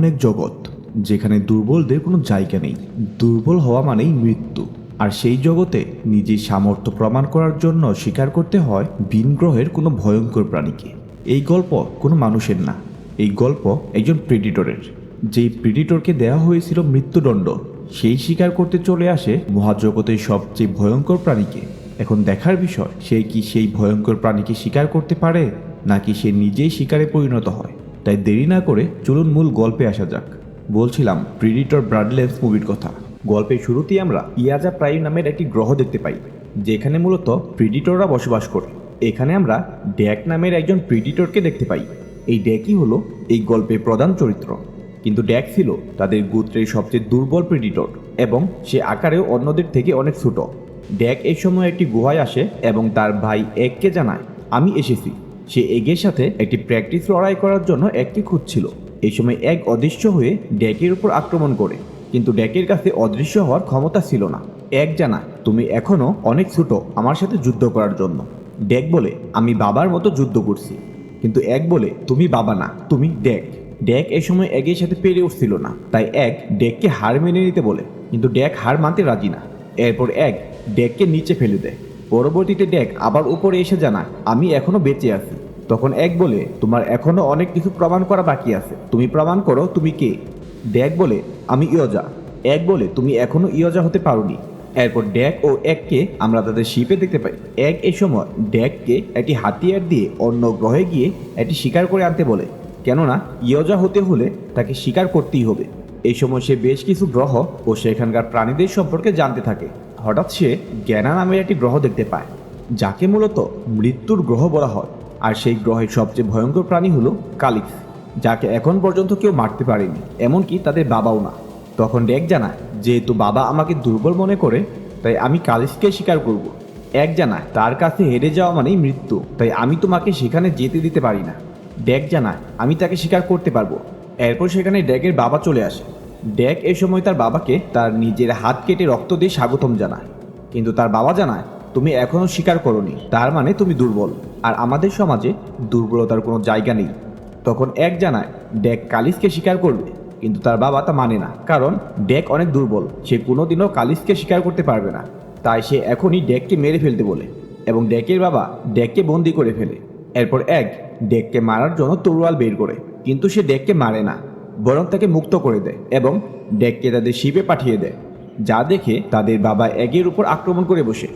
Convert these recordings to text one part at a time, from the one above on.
এমন এক জগৎ, যেখানে দুর্বলদের কোনো জায়গা নেই। দুর্বল হওয়া মানেই মৃত্যু। আর সেই জগতে নিজের সামর্থ্য প্রমাণ করার জন্য স্বীকার করতে হয় ভিন গ্রহের কোনো ভয়ঙ্কর প্রাণীকে। এই গল্প কোনো মানুষের না। এই গল্প একজন প্রেডিটরের। যেই প্রেডিটরকে দেওয়া হয়েছিল মৃত্যুদণ্ড, সেই স্বীকার করতে চলে আসে মহাজগতের সবচেয়ে ভয়ঙ্কর প্রাণীকে। এখন দেখার বিষয়, সে কি সেই ভয়ঙ্কর প্রাণীকে শিকার করতে পারে, নাকি সে নিজেই শিকারে পরিণত হয়? তাই দেরি না করে চলুন মূল গল্পে আসা যাক। বলছিলাম প্রিডিটর ব্রাডলেন্স মুভির কথা। গল্পের শুরুতেই আমরা ইয়াজা প্রাইম নামের একটি গ্রহ দেখতে পাই, যেখানে মূলত প্রিডিটররা বসবাস করে। এখানে আমরা ড্যাক নামের একজন প্রিডিটরকে দেখতে পাই। এই ড্যাকই হলো এই গল্পের প্রধান চরিত্র। কিন্তু ড্যাক ছিল তাদের গোত্রের সবচেয়ে দুর্বল প্রিডিটর এবং সে আকারেও অন্যদের থেকে অনেক ছোট। ড্যাক এই সময় একটি গুহায় আসে এবং তার ভাই এককে জানায়, আমি এসেছি। সে এগের সাথে একটি প্র্যাকটিস লড়াই করার জন্য একটি খুঁজছিল এই সময় এক অদৃশ্য হয়ে ড্যাকের উপর আক্রমণ করে। কিন্তু ড্যাকের কাছে অদৃশ্য হওয়ার ক্ষমতা ছিল না। এক জানা, তুমি এখনও অনেক ছোট আমার সাথে যুদ্ধ করার জন্য। ড্যাক বলে, আমি বাবার মতো যুদ্ধ করছি। কিন্তু এক বলে, তুমি বাবা না, তুমি ড্যাক। ড্যাক এই সময় একের সাথে পেরে উঠছিল না। তাই এক ড্যাককে হার মেনে নিতে বলে, কিন্তু ড্যাক হার মানতে রাজি না। এরপর এক ড্যাককে নিচে ফেলে দেয়। পরবর্তীতে ড্যাক আবার উপরে এসে জানায়, আমি এখনও বেঁচে আছি। তখন এক বলে, তোমার এখনও অনেক কিছু প্রমাণ করা বাকি আছে। তুমি প্রমাণ করো তুমি কে? ড্যাক বলে, আমি ইয়জা। এক বলে, তুমি এখনও ইয়জা হতে পারোনি। এরপর ড্যাক ও এককে আমরা তাদের শিপে দেখতে পাই। এক এই সময় ড্যাককে একটি হাতিয়ার দিয়ে অন্য গ্রহে গিয়ে একটি শিকার করে আনতে বলে, কেননা ইয়জা হতে হলে তাকে শিকার করতেই হবে। এই সময় সে বেশ কিছু গ্রহ ও সেখানকার প্রাণীদের সম্পর্কে জানতে থাকে। হঠাৎ সে জ্ঞানা নামের একটি গ্রহ দেখতে পায়, যাকে মূলত মৃত্যুর গ্রহ বলা হয়। আর সেই গ্রহের সবচেয়ে ভয়ঙ্কর প্রাণী হলো কালিক্স যাকে এখন পর্যন্ত কেউ মারতে পারেনি, এমনকি তাদের বাবাও না। তখন ডেক জানায়, যেহেতু বাবা আমাকে দুর্বল মনে করে, তাই আমি কালিক্সকে স্বীকার করব। এক জানায়, তার কাছে হেরে যাওয়া মানেই মৃত্যু, তাই আমি তোমাকে সেখানে যেতে দিতে পারি না। ডেক জানায়, আমি তাকে স্বীকার করতে পারব। এরপর সেখানে ড্যাকের বাবা চলে আসে। ড্যাক এ সময় তার বাবাকে তার নিজের হাত কেটে রক্ত দিয়ে স্বাগতম জানায়। কিন্তু তার বাবা জানায় তুমি এখনও স্বীকার করনি। তার মানে তুমি দুর্বল। আর আমাদের সমাজে দুর্বলতার কোনো জায়গা নেই। তখন এক জানায় ড্যাক কালিসকে স্বীকার করবে। কিন্তু তার বাবা তা মানে না। কারণ ড্যাক অনেক দুর্বল। সে কোনোদিনও কালিসকে স্বীকার করতে পারবে না। তাই সে এখনই ড্যাককে মেরে ফেলতে বলে। এবং ড্যাকের বাবা ড্যাককে বন্দি করে ফেলে। এরপর এক ডেককে মারার জন্য তরোয়াল বের করে। কিন্তু সে ডেককে মারে না, বরং তাকে মুক্ত করে দেয় এবং ডেককে তাদের শিপে পাঠিয়ে দেয়। যা দেখে তাদের বাবা এগের উপর আক্রমণ করে বসে।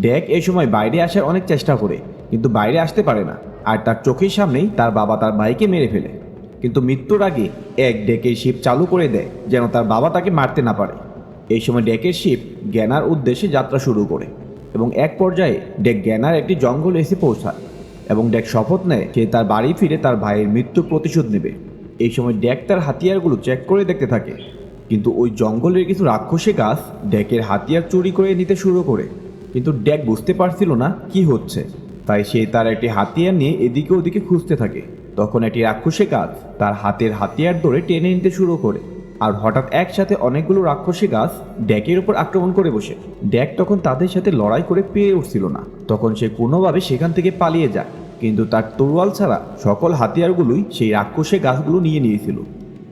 ডেক এই সময় বাইরে আসার অনেক চেষ্টা করে, কিন্তু বাইরে আসতে পারে না। আর তার চোখের সামনেই তার বাবা তার ভাইকে মেরে ফেলে। কিন্তু মৃত্যুর আগে এক ডেকের শিপ চালু করে দেয়, যেন তার বাবা তাকে মারতে না পারে। এই সময় ডেকের শিপ জ্ঞানার উদ্দেশ্যে যাত্রা শুরু করে এবং এক পর্যায়ে ডেক জ্ঞানার একটি জঙ্গল এসে পৌঁছায় এবং ডেক শপথ নেয় সে তার বাড়ি ফিরে তার ভাইয়ের মৃত্যুর প্রতিশোধ নেবে। এই সময় ডেক তার হাতিয়ারগুলো চেক করে দেখতে থাকে। কিন্তু ওই জঙ্গলের কিছু রাক্ষসী গাছ ডেকের হাতিয়ার চুরি করে নিতে শুরু করে। কিন্তু ড্যাক বুঝতে পারছিল না কি হচ্ছে। তাই সে তার একটি হাতিয়ার নিয়ে এদিকে ওদিকে খুঁজতে থাকে। তখন একটি রাক্ষসী গাছ তার হাতের হাতিয়ার ধরে টেনে নিতে শুরু করে। আর হঠাৎ একসাথে অনেকগুলো রাক্ষসী গাছ ড্যাকের উপর আক্রমণ করে বসে। ড্যাক তখন তাদের সাথে লড়াই করে পেয়ে উঠছিল না। তখন সে কোনোভাবে সেখান থেকে পালিয়ে যায়। কিন্তু তার তরোয়াল ছাড়া সকল হাতিয়ারগুলোই সেই রাক্ষসে গাছগুলো নিয়ে নিয়েছিল।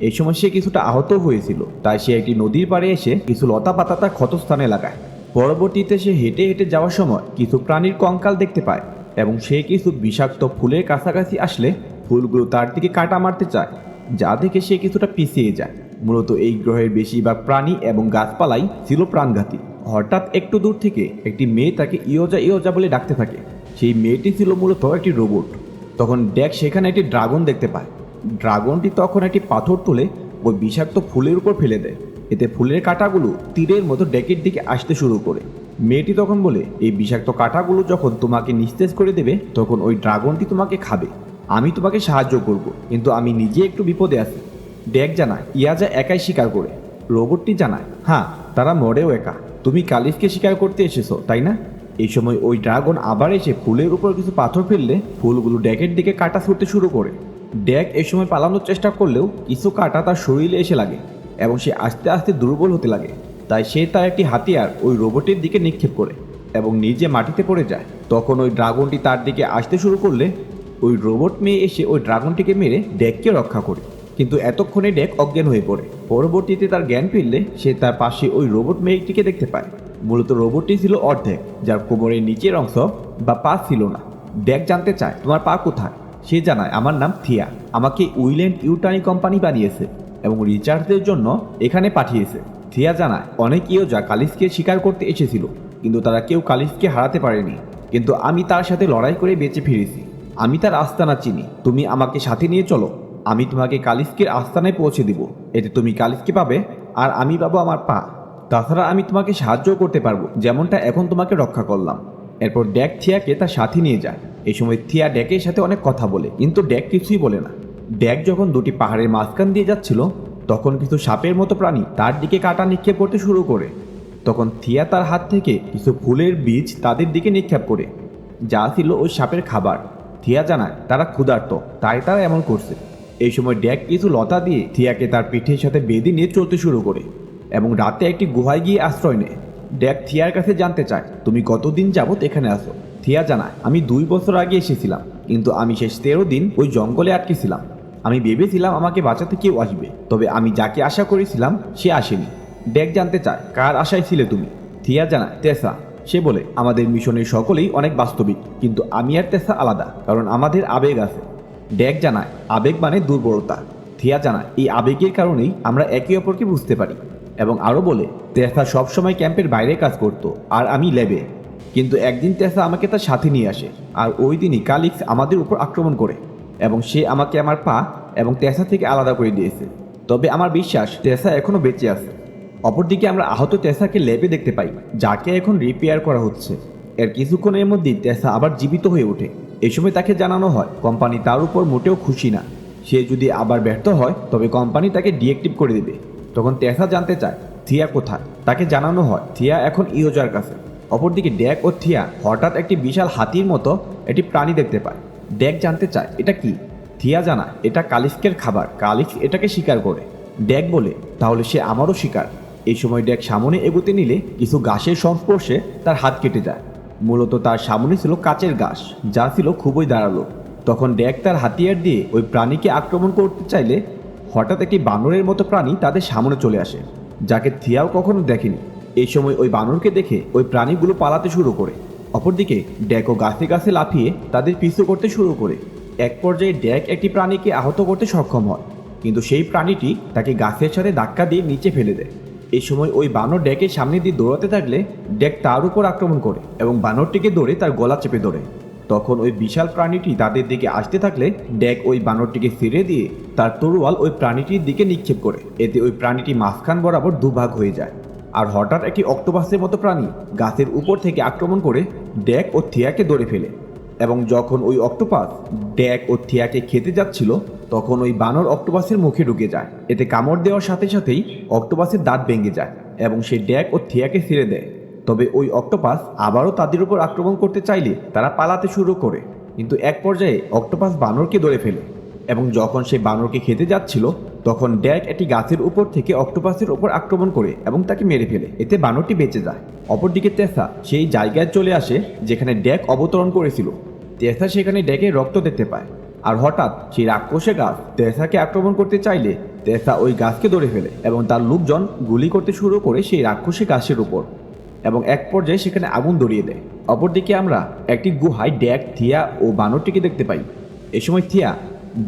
এই সময় সে কিছুটা আহত হয়েছিল। তাই সে একটি নদীর পাড়ে এসে কিছু লতা পাতা তার ক্ষতস্থানে লাগায়। পরবর্তীতে সে হেঁটে হেঁটে যাওয়ার সময় কিছু প্রাণীর কঙ্কাল দেখতে পায় এবং সে কিছু বিষাক্ত ফুলের কাছাকাছি আসলে ফুলগুলো তার দিকে কাটা মারতে চায়, যা দেখে সে কিছুটা পিছিয়ে যায়। মূলত এই গ্রহের বেশিরভাগ প্রাণী এবং গাছপালাই ছিল প্রাণঘাতী। হঠাৎ একটু দূর থেকে একটি মেয়ে তাকে ইয়োজা ইয়োজা বলে ডাকতে থাকে। সেই মেয়েটি ছিল মূলত একটি রোবট। তখন ড্যাক সেখানে একটি ড্রাগন দেখতে পায়। ড্রাগনটি তখন একটি পাথর তুলে ওই বিষাক্ত ফুলের উপর ফেলে দেয়। এতে ফুলের কাঁটাগুলো তীরের মতো ড্যাকের দিকে আসতে শুরু করে। মেয়েটি তখন বলে, এই বিষাক্ত কাঁটাগুলো যখন তোমাকে নিস্তেজ করে দেবে, তখন ওই ড্রাগনটি তোমাকে খাবে। আমি তোমাকে সাহায্য করব, কিন্তু আমি নিজে একটু বিপদে আছি। ড্যাক জানায় ইয়াজা একাই শিকার করে। রোবটটি জানায় হ্যাঁ তারা মরেও একা। তুমি কালিফকে শিকার করতে এসেছ, তাই না? এই সময় ওই ড্রাগন আবার এসে ফুলের উপর কিছু পাথর ফেললে ফুলগুলো ড্যাকের দিকে কাটা ছুটতে শুরু করে। ড্যাক এই সময় পালানোর চেষ্টা করলেও কিছু কাটা তার শরীরে এসে লাগে। এবং সে আস্তে আস্তে দুর্বল হতে লাগে। তাই সে তার একটি হাতিয়ার ওই রোবটের দিকে নিক্ষেপ করে এবং নিজে মাটিতে পড়ে যায়। তখন ওই ড্রাগনটি তার দিকে আসতে শুরু করলে ওই রোবট মেয়ে এসে ওই ড্রাগনটিকে মেরে ড্যাককে রক্ষা করে। কিন্তু এতক্ষণে ডেক অজ্ঞান হয়ে পড়ে। পরবর্তীতে তার জ্ঞান ফিরলে সে তার পাশে ওই রোবট মেয়েটিকে দেখতে পায়। মূলত রোবটটি ছিল অর্ধেক, যার কোমরের নিচের অংশ বা পা ছিল না। ডেক জানতে চায়, তোমার পা কোথায়? সে জানায়, আমার নাম থিয়া। আমাকে উইল্যান্ড ইউটানি কোম্পানি বানিয়েছে। এবং রিচার্জের জন্য এখানে পাঠিয়েছে। থিয়া জানায় অনেক ইয়োজা কালিসকে শিকার করতে এসেছিল, কিন্তু তারা কেউ কালিসকে হারাতে পারেনি। কিন্তু আমি তার সাথে লড়াই করে বেঁচে ফিরেছি। আমি তার আস্তানা চিনি। তুমি আমাকে সাথে নিয়ে চলো। আমি তোমাকে কালিস্কের আস্তানায় পৌঁছে দিব। এতে তুমি কালিসকে পাবে, আর আমি পাবো আমার পা। তাছাড়া আমি তোমাকে সাহায্য করতে পারব, যেমনটা এখন তোমাকে রক্ষা করলাম। এরপর ড্যাক থিয়াকে তার সাথে নিয়ে যায়। এই সময় থিয়া ড্যাকের সাথে অনেক কথা বলে, কিন্তু ড্যাক কিছুই বলে না। ড্যাক যখন দুটি পাহাড়ের মাঝখান দিয়ে যাচ্ছিল, তখন কিছু সাপের মতো প্রাণী তার দিকে কাটা নিক্ষেপ করতে শুরু করে। তখন থিয়া তার হাত থেকে কিছু ফুলের বীজ তাদের দিকে নিক্ষেপ করে। যা ছিল ওই সাপের খাবার। থিয়া জানায়, তারা ক্ষুধার্ত, তাই তারা এমন করছে। এই সময় ড্যাক কিছু লতা দিয়ে থিয়াকে তার পিঠের সাথে বেঁধে নিয়ে চলতে শুরু করে এবং রাতে একটি গুহায় গিয়ে আশ্রয় নেয়। ড্যাক থিয়ার কাছে জানতে চায়, তুমি কতদিন যাবত এখানে আসো থিয়া জানায়, আমি দুই বছর আগে এসেছিলাম, কিন্তু আমি শেষ তেরো দিন ওই জঙ্গলে আটকেছিলাম আমি ভেবেছিলাম আমাকে বাঁচাতে কেউ আসবে, তবে আমি যাকে আশা করেছিলাম সে আসেনি। ড্যাক জানতে চায়, কার আশায় ছিলে তুমি? থিয়া জানায়, তেসা। সে বলে, আমাদের মিশনের সকলেই অনেক বাস্তবিক, কিন্তু আমি আর তেসা আলাদা, কারণ আমাদের আবেগ আছে। ড্যাক জানায়, আবেগ মানে দুর্বলতা। থিয়া জানায়, এই আবেগের কারণেই আমরা একে অপরকে বুঝতে পারি। এবং আরও বলে, তেসা সবসময় ক্যাম্পের বাইরে কাজ করত, আর আমি লেবে কিন্তু একদিন তেসা আমাকে তার সাথে নিয়ে আসে, আর ওই দিনই কালিক্স আমাদের উপর আক্রমণ করে। এবং সে আমাকে আমার পা এবং তেসা থেকে আলাদা করে দিয়েছে। তবে আমার বিশ্বাস, তেসা এখনও বেঁচে আছে। অপরদিকে আমরা আহত তেসাকে ল্যাবে দেখতে পাই, যাকে এখন রিপেয়ার করা হচ্ছে। এর কিছুক্ষণের মধ্যেই তেসা আবার জীবিত হয়ে ওঠে। এ সময় তাকে জানানো হয়, কোম্পানি তার উপর মোটেও খুশি না। সে যদি আবার ব্যর্থ হয়, তবে কোম্পানি তাকে ডিএক্টিভ করে দেবে। তখন তেসা জানতে চায়, থিয়া কোথায়? তাকে জানানো হয়, থিয়া এখন ইয়োজার কাছে। অপরদিকে ড্যাক ও থিয়া হঠাৎ একটি বিশাল হাতির মতো একটি প্রাণী দেখতে পায়। ড্যাক জানতে চায়, এটা কি? থিয়া জানা, এটা কালিস্কের খাবার। কালিক্স এটাকে শিকার করে। ড্যাক বলে, তাহলে সে আমারও শিকার। এই সময় ড্যাক সামনে এগোতে নিলে কিছু গাছের সংস্পর্শে তার হাত কেটে যায়। মূলত তার সামনে ছিল কাচের গাছ যা ছিল খুবই দাঁড়াল। তখন ড্যাক তার হাতিয়ার দিয়ে ওই প্রাণীকে আক্রমণ করতে চাইলে হঠাৎ একটি বানরের মতো প্রাণী তাদের সামনে চলে আসে, যাকে থিয়াও কখনো দেখেনি। এই সময় ওই বানরকে দেখে ওই প্রাণীগুলো পালাতে শুরু করে। অপরদিকে ড্যাকও গাছে গাছে লাফিয়ে তাদের পিছু করতে শুরু করে। এক পর্যায়ে ড্যাক একটি প্রাণীকে আহত করতে সক্ষম হয়, কিন্তু সেই প্রাণীটি তাকে গাছের সাথে ধাক্কা দিয়ে নিচে ফেলে দেয়। এই সময় ওই বানর ড্যাকের সামনে দিয়ে দৌড়াতে থাকলে ড্যাক তার উপর আক্রমণ করে এবং বানরটিকে ধরে তার গলা চেপে ধরে। তখন ওই বিশাল প্রাণীটি তাদের দিকে আসতে থাকলে ড্যাক ওই বানরটিকে ফিরে দিয়ে তার তরোয়াল ওই প্রাণীটির দিকে নিক্ষেপ করে। এতে ওই প্রাণীটি মাঝখান বরাবর দুভাগ হয়ে যায়। আর হঠাৎ একটি অক্টোপাসের মতো প্রাণী গাছের উপর থেকে আক্রমণ করে ড্যাক ও থিয়াকে ধরে ফেলে। এবং যখন ওই অক্টোপাস ড্যাক ও থিয়াকে খেতে যাচ্ছিল, তখন ওই বানর অক্টোপাসের মুখে ঢুকে যায়। এতে কামড় দেওয়ার সাথে সাথেই অক্টোপাসের দাঁত ভেঙে যায় এবং সে ড্যাক ও থিয়াকে ছেড়ে দেয়। তবে ওই অক্টোপাস আবারও তাদের উপর আক্রমণ করতে চাইলে তারা পালাতে শুরু করে। কিন্তু এক পর্যায়ে অক্টোপাস বানরকে ধরে ফেলে। এবং যখন সে বানরকে খেতে যাচ্ছিল, তখন ড্যাক একটি গাছের উপর থেকে অক্টোপাসের উপর আক্রমণ করে এবং তাকে মেরে ফেলে। এতে বানরটি বেঁচে যায়। অপরদিকে তেসা সেই জায়গায় চলে আসে, যেখানে ড্যাক অবতরণ করেছিল। তেসা সেখানে ড্যাকে রক্ত দেখতে পায়। আর হঠাৎ সেই রাক্ষসে গাছ তেসাকে আক্রমণ করতে চাইলে, তেসা ওই গাছকে ধরে ফেলে এবং তার লোকজন গুলি করতে শুরু করে সেই রাক্ষসী গাছের উপর এবং এক পর্যায়ে সেখানে আগুন ধরিয়ে দেয়। অপরদিকে আমরা একটি গুহায় ড্যাক, থিয়া ও বানরটিকে দেখতে পাই। এ সময় থিয়া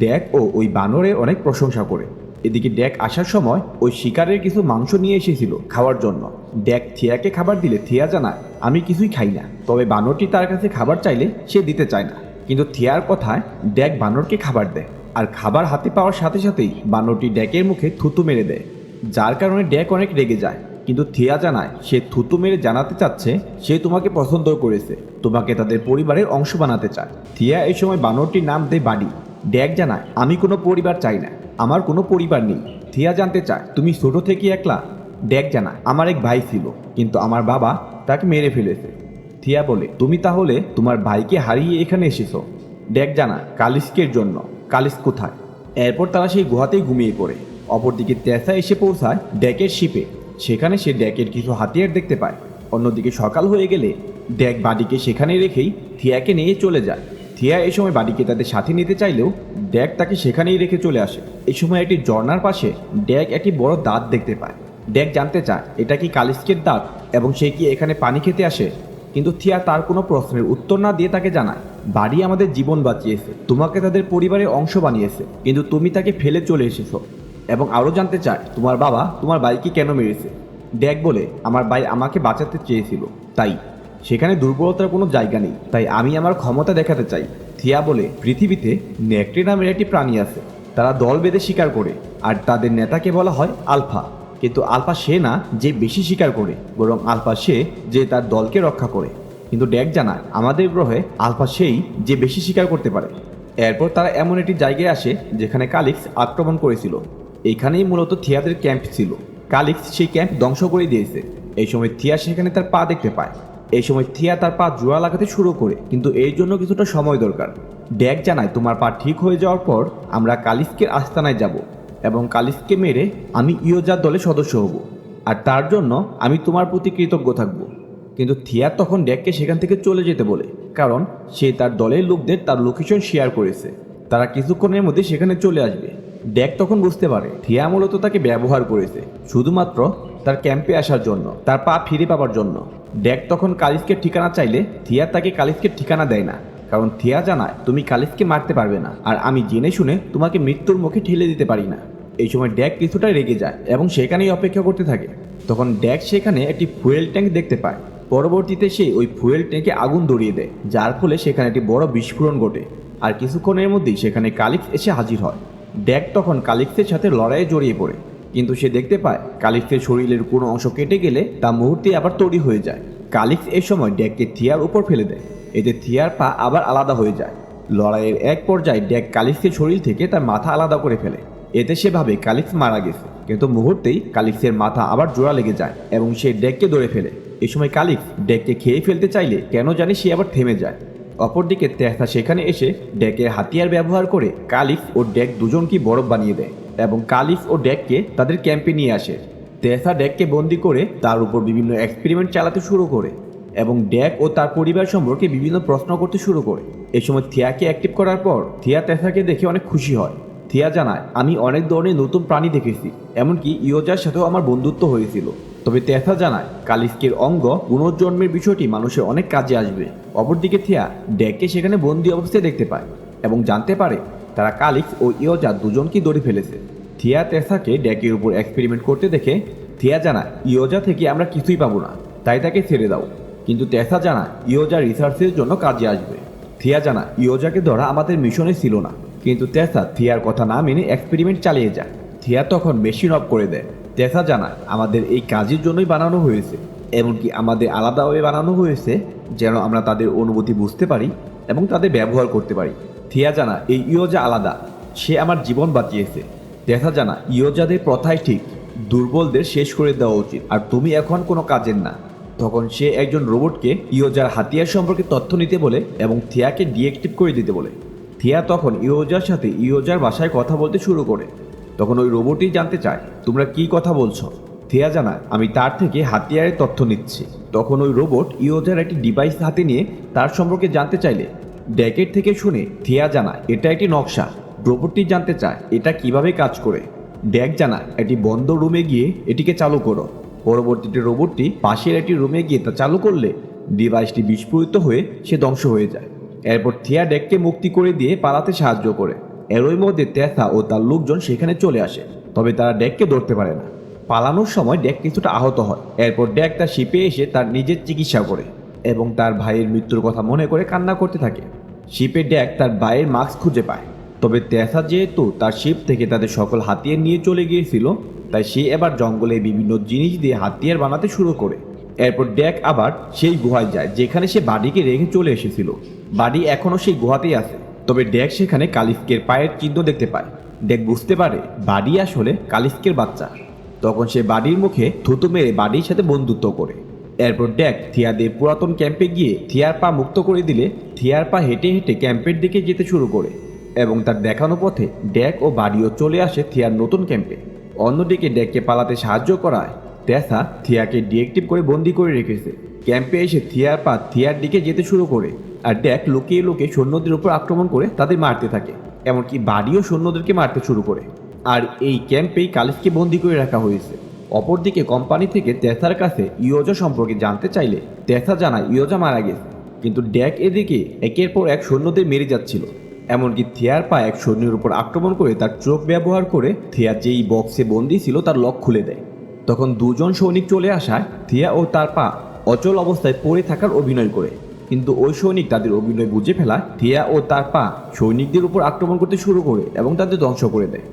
ড্যাক ও ওই বানরের অনেক প্রশংসা করে। এদিকে ড্যাক আসার সময় ওই শিকারের কিছু মাংস নিয়ে এসেছিল খাওয়ার জন্য। ড্যাক থিয়াকে খাবার দিলে থিয়া জানায়, আমি কিছুই খাই না, তবে বানরটি তার কাছে খাবার চাইলে সে দিতে চায় না। কিন্তু থিয়ার কথায় ড্যাক বানরকে খাবার দেয়, আর খাবার হাতে পাওয়ার সাথে সাথেই বানরটি ড্যাকের মুখে থুতু মেরে দেয়। যার কারণে ড্যাক অনেক রেগে যায়, কিন্তু থিয়া জানায়, সে থুতু মেরে জানাতে চাচ্ছে, সে তোমাকে পছন্দ করেছে, তোমাকে তাদের পরিবারের অংশ বানাতে চায়। থিয়া এই সময় বানরটির নাম দেয় বাড়ি। ড্যাক জানায় আমি কোনো পরিবার চাই না। আমার কোনো পরিবার নেই। থিয়া জানতে চায়, তুমি ছোট থেকে একলা? ড্যাক জানায় আমার এক ভাই ছিল, কিন্তু আমার বাবা তাকে মেরে ফেলেছে। থিয়া বলে, তুমি তাহলে তোমার ভাইকে হারিয়ে এখানে এসেছ। ড্যাক জানায় কালিস্কের জন্য। কালিস কোথায়? এরপর তারা সেই গুহাতেই ঘুমিয়ে পড়ে। অপরদিকে তেসা এসে পৌঁছায় ড্যাকের শিপে। সেখানে সে ড্যাকের কিছু হাতিয়ার দেখতে পায়। অন্যদিকে সকাল হয়ে গেলে ড্যাক বাড়িকে সেখানে রেখেই থিয়াকে নিয়ে চলে যায়। থিয়া এই সময় বাড়িকে তাদের সাথে নিতে চাইলেও ড্যাক তাকে সেখানেই রেখে চলে আসে। এই সময় একটি ঝর্নার পাশে ড্যাক একটি বড় দাঁত দেখতে পায়। ড্যাক জানতে চায়, এটা কি কালিস্কের দাঁত এবং সে কি এখানে পানি খেতে আসে? কিন্তু থিয়া তার কোনো প্রশ্নের উত্তর না দিয়ে তাকে জানায়, বাড়ি আমাদের জীবন বাঁচিয়েছে। তোমাকে তাদের পরিবারের অংশ বানিয়েছে, কিন্তু তুমি তাকে ফেলে চলে এসেছ। এবং আরও জানতে চায়, তোমার বাবা তোমার বাইকে কেন মেরেছে? ড্যাক বলে, আমার ভাই আমাকে বাঁচাতে চেয়েছিল, তাই। সেখানে দুর্বলতার কোনো জায়গা নেই। তাই আমি আমার ক্ষমতা দেখাতে চাই। থিয়া বলে, পৃথিবীতে নেকটে নামের একটি প্রাণী আছে। তারা দল বেঁধে শিকার করে, আর তাদের নেতাকে বলা হয় আলফা। কিন্তু আলফা সে না যে বেশি শিকার করে, বরং আলফা সে যে তার দলকে রক্ষা করে। কিন্তু ড্যাক জানায় আমাদের গ্রহে আলফা সেই যে বেশি শিকার করতে পারে। এরপর তারা এমন একটি জায়গায় আসে, যেখানে কালিক্স আক্রমণ করেছিল। এখানেই মূলত থিয়াদের ক্যাম্প ছিল। কালিক্স সেই ক্যাম্প ধ্বংস করে দিয়েছে। এই সময় থিয়া সেখানে তার পা দেখতে পায়। এই সময় থিয়া তার পা জোড়া লাগাতে শুরু করে, কিন্তু এই জন্য কিছুটা সময় দরকার। ড্যাক জানায়, তোমার পা ঠিক হয়ে যাওয়ার পর আমরা কালিস্কের আস্তানায় যাব এবং কালিস্কে মেরে আমি ইয়োজার দলে সদস্য হব। আর তার জন্য আমি তোমার প্রতি কৃতজ্ঞ থাকব। কিন্তু থিয়া তখন ড্যাককে সেখান থেকে চলে যেতে বলে, কারণ সে তার দলের লোকদের তার লোকেশন শেয়ার করেছে। তারা কিছুক্ষণের মধ্যে সেখানে চলে আসবে। ড্যাক তখন বুঝতে পারে, থিয়া মূলত তাকে ব্যবহার করেছে, শুধুমাত্র তার ক্যাম্পে আসার জন্য, তার পা ফিরে পাবার জন্য। ড্যাক তখন কালিসকে ঠিকানা চাইলে থিয়া তাকে কালিসকে ঠিকানা দেয় না। কারণ থিয়া জানায় তুমি কালিসকে মারতে পারবে না। আর আমি জেনে শুনে তোমাকে মৃত্যুর মুখে ঠেলে দিতে পারি না। এই সময় ড্যাক কিছুটা রেগে যায় এবং সেখানেই অপেক্ষা করতে থাকে। তখন ড্যাক সেখানে একটি ফুয়েল ট্যাঙ্ক দেখতে পায়। পরবর্তীতে সে ওই ফুয়েল ট্যাঙ্কে আগুন ধরিয়ে দেয়, যার ফলে সেখানে একটি বড় বিস্ফোরণ ঘটে। আর কিছুক্ষণের মধ্যেই সেখানে কালিক্স এসে হাজির হয়। ড্যাক তখন কালিক্সের সাথে লড়াইয়ে জড়িয়ে পড়ে। কিন্তু সে দেখতে পায় কালিক্সের শরীরের কোনো অংশ কেটে গেলে তা মুহূর্তে আবার তৈরি হয়ে যায়। কালিক্স এই সময় ড্যাককে থিয়ার উপর ফেলে দেয়। এতে থিয়ার পা আবার আলাদা হয়ে যায়। লড়াইয়ের এক পর্যায়ে ড্যাক কালিক্সের শরীর থেকে তার মাথা আলাদা করে ফেলে। এতে সে ভাবে কালিক্স মারা গেছে। কিন্তু মুহূর্তেই কালিক্সের মাথা আবার জোড়া লেগে যায় এবং সে ড্যাককে ধরে ফেলে। এই সময় কালিক্স ড্যাককে খেয়ে ফেলতে চাইলে কেন জানি সে আবার থেমে যায়। অপরদিকে তেহসা সেখানে এসে ড্যাকের হাতিয়ার ব্যবহার করে কালিফ ও ড্যাক দুজনকে বরফ বানিয়ে দেয়। এবং কালিফ ও ড্যাককে তাদের ক্যাম্পে নিয়ে আসে। তেহসা ড্যাককে বন্দি করে তার উপর বিভিন্ন এক্সপেরিমেন্ট চালাতে শুরু করে এবং ড্যাক ও তার পরিবার সম্পর্কে বিভিন্ন প্রশ্ন করতে শুরু করে। এই সময় থিয়াকে অ্যাক্টিভ করার পর থিয়া তেসাকে দেখে অনেক খুশি হয়। থিয়া জানায়, আমি অনেক ধরনের নতুন প্রাণী দেখেছি, এমনকি ইয়োজার সাথেও আমার বন্ধুত্ব হয়েছিল। তবে তেথা জানায় কালিস্কের অঙ্গ পুনর্জন্মের বিষয়টি মানুষের অনেক কাজে আসবে। অপরদিকে থিয়া ড্যাককে সেখানে বন্দি অবস্থায় দেখতে পায় এবং জানতে পারে তারা কালিক্স ও ইয়োজা দুজনকেই ধরে ফেলেছে। থিয়া তেসাকে ড্যাকের উপর এক্সপেরিমেন্ট করতে দেখে, থিয়া জানা, ইয়োজা থেকে আমরা কিছুই পাবো না, তাই তাকে ছেড়ে দাও। কিন্তু তেসা জানা, ইয়োজা রিসার্চের জন্য কাজে আসবে। থিয়া জানা, ইয়োজাকে ধরা আমাদের মিশনে ছিল না। কিন্তু তেসা থিয়ার কথা না মেনে এক্সপেরিমেন্ট চালিয়ে যায় থিয়া তখন মেশিন অফ করে দেয়। তেসা জানা, আমাদের এই কাজের জন্যই বানানো হয়েছে, এমনকি আমাদের আলাদাভাবে বানানো হয়েছে, যেন আমরা তাদের অনুভূতি বুঝতে পারি এবং তাদের ব্যবহার করতে পারি। থিয়া জানা এই ইয়োজা আলাদা। সে আমার জীবন বাঁচিয়েছে। দেখা জানা ইয়োজাদের প্রথাই ঠিক। দুর্বলদের শেষ করে দেওয়া উচিত। আর তুমি এখন কোনো কাজের না। তখন সে একজন রোবটকে ইয়োজার হাতিয়ার সম্পর্কে তথ্য নিতে বলে এবং থিয়াকে ডিএক্টিভ করে দিতে বলে। থিয়া তখন ইয়োজার সাথে ইয়োজার ভাষায় কথা বলতে শুরু করে। তখন ওই রোবটই জানতে চায়, তোমরা কি কথা বলছো? থিয়া জানা আমি তার থেকে হাতিয়ারের তথ্য নিচ্ছি। তখন ওই রোবট ইয়োজার একটি ডিভাইস হাতে নিয়ে তার সম্পর্কে জানতে চাইলে ড্যাকেট থেকে শুনে থিয়া জানায়, এটা একটি নকশা। রোবটটি জানতে চায়, এটা কীভাবে কাজ করে। ড্যাক জানায়, একটি বন্ধ রুমে গিয়ে এটিকে চালু করো। পরবর্তীতে রোবটটি পাশের একটি রুমে গিয়ে তা চালু করলে ডিভাইসটি বিস্ফোরিত হয়ে সে ধ্বংস হয়ে যায়। এরপর থিয়া ড্যাককে মুক্তি করে দিয়ে পালাতে সাহায্য করে। এরই মধ্যে তেথা ও তার লোকজন সেখানে চলে আসে, তবে তারা ড্যাককে ধরতে পারে না। পালানোর সময় ড্যাক কিছুটা আহত হয়। এরপর ড্যাক তার শিপে এসে তার নিজের চিকিৎসা করে। এবং তার ভাইয়ের মৃত্যুর কথা মনে করে কান্না করতে থাকে। শিপে ড্যাক তার ভাইয়ের মাস্ক খুঁজে পায়। তবে তেসা যেহেতু তার শিপ থেকে তাদের সকল হাতিয়ার নিয়ে চলে গিয়েছিল, তাই সে এবার জঙ্গলে বিভিন্ন জিনিস দিয়ে হাতিয়ার বানাতে শুরু করে। এরপর ড্যাক আবার সেই গুহায় যায়, যেখানে সে বাড়িকে রেখে চলে এসেছিল। বাড়ি এখনও সেই গুহাতেই আছে। তবে ড্যাক সেখানে কালিস্কের পায়ের চিহ্ন দেখতে পায়। ড্যাক বুঝতে পারে বাড়ি আসলে কালিস্কের বাচ্চা। তখন সে বাড়ির মুখে থুতু মেরে বাড়ির সাথে বন্ধুত্ব করে। এরপর ড্যাক থিয়াদের পুরাতন ক্যাম্পে গিয়ে থিয়ার পা মুক্ত করে দিলে থিয়ার পা হেঁটে হেঁটে ক্যাম্পের দিকে যেতে শুরু করে এবং তার দেখানো পথে ড্যাক ও বাড়িও চলে আসে থিয়ার নতুন ক্যাম্পে। অন্যদিকে ড্যাককে পালাতে সাহায্য করায় তেসা থিয়াকে ডিএক্টিভ করে বন্দি করে রেখেছে। ক্যাম্পে এসে থিয়ার পা থিয়ার দিকে যেতে শুরু করে আর ড্যাক লুকিয়ে লুকিয়ে সৈন্যদের উপর আক্রমণ করে তাদের মারতে থাকে, এমনকি বাড়িও সৈন্যদেরকে মারতে শুরু করে। আর এই ক্যাম্পেই কালিফকে বন্দি করে রাখা হয়েছে। অপরদিকে কোম্পানি থেকে তেসার কাছে ইয়োজা সম্পর্কে জানতে চাইলে তেসা জানায় ইয়োজা মারা গেছে। কিন্তু ড্যাক এদিকে একের পর এক সৈন্যদের মেরে যাচ্ছিল। এমনকি থিয়ার পা এক সৈন্যের উপর আক্রমণ করে তার চোখ ব্যবহার করে থিয়া যেই বক্সে বন্দি ছিল তার লক খুলে দেয়। তখন দুজন সৈনিক চলে আসায় থিয়া ও তার পা অচল অবস্থায় পড়ে থাকার অভিনয় করে। কিন্তু ওই সৈনিক তাদের অভিনয় বুঝে ফেলায় থিয়া ও তার পা সৈনিকদের উপর আক্রমণ করতে শুরু করে এবং তাদের ধ্বংস করে দেয়।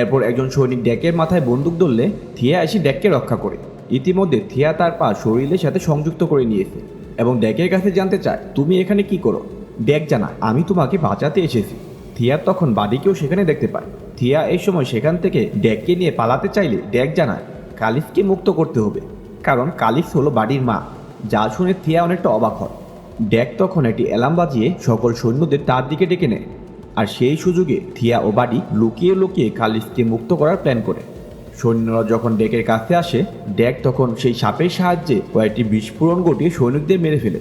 এরপর একজন সৈনিক ড্যাকের মাথায় বন্দুক ধরলে থিয়া এসে ড্যাককে রক্ষা করে। ইতিমধ্যে থিয়া তার পা শরীরের সাথে সংযুক্ত করে নিয়েছে এবং ড্যাকের কাছে জানতে চায়, তুমি এখানে কি করো? ড্যাক জানা, আমি তোমাকে বাঁচাতে এসেছি। থিয়া তখন বাড়িকেও সেখানে দেখতে পায়। থিয়া এই সময় সেখান থেকে ড্যাককে নিয়ে পালাতে চাইলে ড্যাক জানায় কালিফকে মুক্ত করতে হবে। কারণ কালিফ হলো বাড়ির মা, যা শুনে থিয়া অনেকটা অবাক হয়। ড্যাক তখন একটি অ্যালার্ম বাজিয়ে সকল সৈন্যদের তার দিকে ডেকে নেয়। আর সেই সুযোগে থিয়া ও বাড়ি লুকিয়ে লুকিয়ে কালিফকে মুক্ত করার প্ল্যান করে। সৈন্যরা যখন ডেকের কাছে আসে ড্যাক তখন সেই সাপের সাহায্যে কয়েকটি বিস্ফোরণ ঘটিয়ে সৈনিকদের মেরে ফেলে।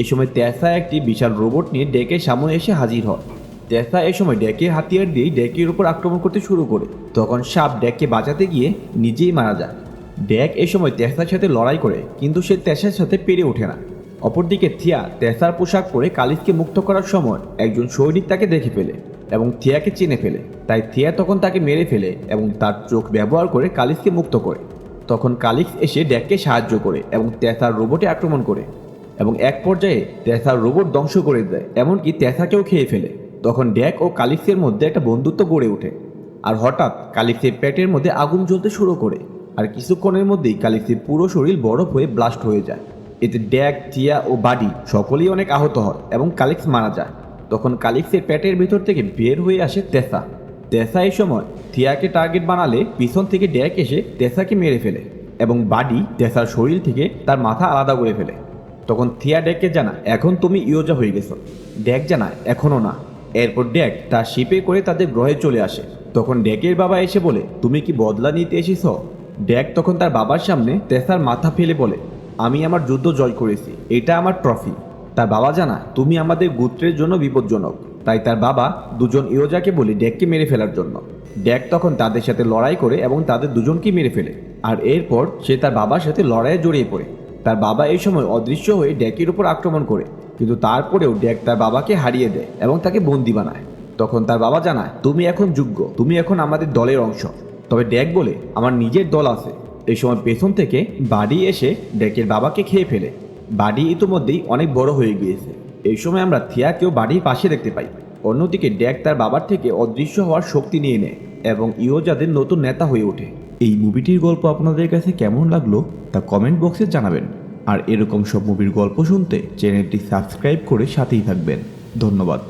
এই সময় তেসা একটি বিশাল রোবট নিয়ে ডেকের সামনে এসে হাজির হয়। তেসা এই সময় ডেকের হাতিয়ার দিয়ে ডেকের উপর আক্রমণ করতে শুরু করে। তখন সাপ ডেককে বাঁচাতে গিয়ে নিজেই মারা যায়। ড্যাক এই সময় তেসার সাথে লড়াই করে, কিন্তু সে তেসার সাথে পেরে ওঠে না। অপরদিকে থিয়া তেসার পোশাক পরে কালিফকে মুক্ত করার সময় একজন সৈনিক তাকে দেখে ফেলে এবং থিয়াকে চিনে ফেলে। তাই থিয়া তখন তাকে মেরে ফেলে এবং তার চোখ ব্যবহার করে কালিফকে মুক্ত করে। তখন কালিফ এসে ড্যাককে সাহায্য করে এবং তেসার রোবটে আক্রমণ করে এবং এক পর্যায়ে তেসার রোবট ধ্বংস করে দেয়, এমনকি তেসাকেও খেয়ে ফেলে। তখন ড্যাক ও কালিফের মধ্যে একটা বন্ধুত্ব গড়ে ওঠে। আর হঠাৎ কালিফের পেটের মধ্যে আগুন জ্বলতে শুরু করে। আর কিছুক্ষণের মধ্যেই কালিফের পুরো শরীর বরফ হয়ে ব্লাস্ট হয়ে যায়। এতে ড্যাক টিয়া ও বাডি সকলেই অনেক আহত হয় এবং কালিক্স মারা যায়। তখন কালিক্সের পেটের ভেতর থেকে বের হয়ে আসে তেসা। তেসা এই সময় থিয়াকে টার্গেট বানালে পিছন থেকে ড্যাক এসে তেসাকে মেরে ফেলে এবং বাডি তেসার শরীর থেকে তার মাথা আলাদা করে ফেলে। তখন থিয়া ড্যাককে জানা এখন তুমি ইয়োজা হয়ে গেছো। ড্যাক জানায় এখনও না। এরপর ড্যাক তার শিপে করে তাদের গ্রহে চলে আসে। তখন ড্যাকের বাবা এসে বলে, তুমি কি বদলা নিতে এসেছ? ড্যাক তখন তার বাবার সামনে তেসার মাথা ফেলে বলে আমি আমার যুদ্ধ জয় করেছি। এটা আমার ট্রফি তার বাবা জানা, তুমি আমাদের গোত্রের জন্য বিপজ্জনক। তাই তার বাবা দুজন ইয়োজাকে বলে ড্যাককে মেরে ফেলার জন্য। ড্যাক তখন তাদের সাথে লড়াই করে এবং তাদের দুজনকে মেরে ফেলে। আর এরপর সে তার বাবার সাথে লড়াইয়ে জড়িয়ে পড়ে। তার বাবা এই সময় অদৃশ্য হয়ে ড্যাকের উপর আক্রমণ করে। কিন্তু তারপরেও ড্যাক তার বাবাকে হারিয়ে দেয় এবং তাকে বন্দি বানায়। তখন তার বাবা জানায়, তুমি এখন যোগ্য। তুমি এখন আমাদের দলের অংশ। তবে ড্যাক বলে, আমার নিজের দল আছে। এই সময় পেছন থেকে বাড়ি এসে ড্যাকের বাবাকে খেয়ে ফেলে। বাড়ি ইতোমধ্যেই অনেক বড় হয়ে গিয়েছে। এই সময় আমরা থিয়াকেও বাড়ির পাশে দেখতে পাই। অন্যদিকে ড্যাক তার বাবার থেকে অদৃশ্য হওয়ার শক্তি নিয়ে নেয় এবং ইয়োজাদের নতুন নেতা হয়ে ওঠে। এই মুভিটির গল্প আপনাদের কাছে কেমন লাগল তা কমেন্ট বক্সে জানাবেন। আর এরকম সব মুভির গল্প শুনতে চ্যানেলটি সাবস্ক্রাইব করে সাথেই থাকবেন। ধন্যবাদ।